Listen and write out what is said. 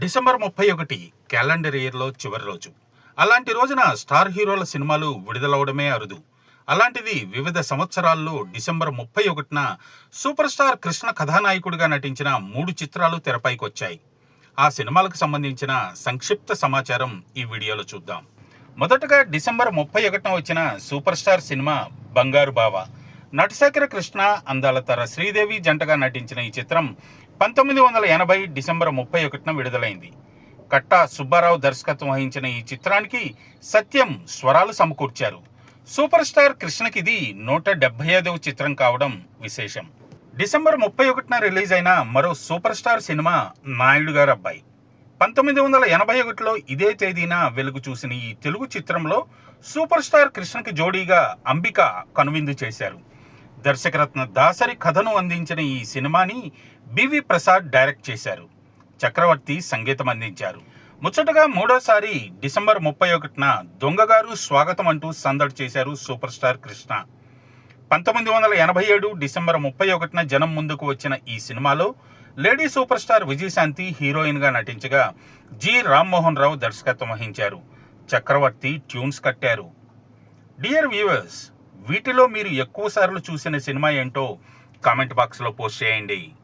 December ముప్పై ఒకటి calendar ఇయర్లో చివరి రోజు. అలాంటి రోజున స్టార్ హీరోల సినిమాలు విడుదలవడమే అరుదు. అలాంటిది వివిధ సంవత్సరాల్లో డిసెంబర్ ముప్పై ఒకటిన సూపర్ స్టార్ కృష్ణ కథానాయకుడిగా నటించిన మూడు చిత్రాలు తెరపైకి వచ్చాయి ఆ సినిమాలకు సంబంధించిన సంక్షిప్త సమాచారం ఈ వీడియోలో చూద్దాం. మొదటగా డిసెంబర్ ముప్పై ఒకటిన వచ్చిన సూపర్ స్టార్ సినిమా బంగారు బావ. నటశేఖర కృష్ణ అందాల తర శ్రీదేవి జంటగా నటించిన ఈ చిత్రం పంతొమ్మిది వందల ఎనభై డిసెంబర్ ముప్పై ఒకటిన విడుదలైంది. కట్టా సుబ్బారావు దర్శకత్వం వహించిన ఈ చిత్రానికి సత్యం స్వరాలు సమకూర్చారు. సూపర్ స్టార్ కృష్ణకి ఇది నూట డెబ్బై ఐదవ చిత్రం కావడం విశేషం. డిసెంబర్ ముప్పై ఒకటిన రిలీజ్ అయిన మరో సూపర్ స్టార్ సినిమా నాయుడు గారు అబ్బాయి. పంతొమ్మిది వందల ఎనభై ఒకటిలో ఇదే తేదీన వెలుగు చూసిన ఈ తెలుగు చిత్రంలో సూపర్ స్టార్ కృష్ణకి జోడీగా అంబిక కనువిందు చేశారు. దర్శకరత్న దాసరి కథను అందించిన ఈ సినిమాని బివి ప్రసాద్ డైరెక్ట్ చేశారు. చక్రవర్తి సంగీతం అందించారు. ముచ్చటగా మూడోసారి డిసెంబర్ ముప్పై ఒకటిన దొంగగారు స్వాగతం అంటూ సందడి చేశారు సూపర్ స్టార్ కృష్ణ. పంతొమ్మిది వందల ఎనభై ఏడు డిసెంబర్ ముప్పై ఒకటిన జనం ముందుకు వచ్చిన ఈ సినిమాలో లేడీ సూపర్ స్టార్ విజయశాంతి హీరోయిన్గా నటించగా జి. రామ్మోహన్ రావు దర్శకత్వం వహించారు. చక్రవర్తి ట్యూన్స్ కట్టారు. డియర్ వ్యూవర్స్ వీటిలో మీరు ఎక్కువ సార్లు చూసిన సినిమా ఏంటో కామెంట్ బాక్స్లో పోస్ట్ చేయండి.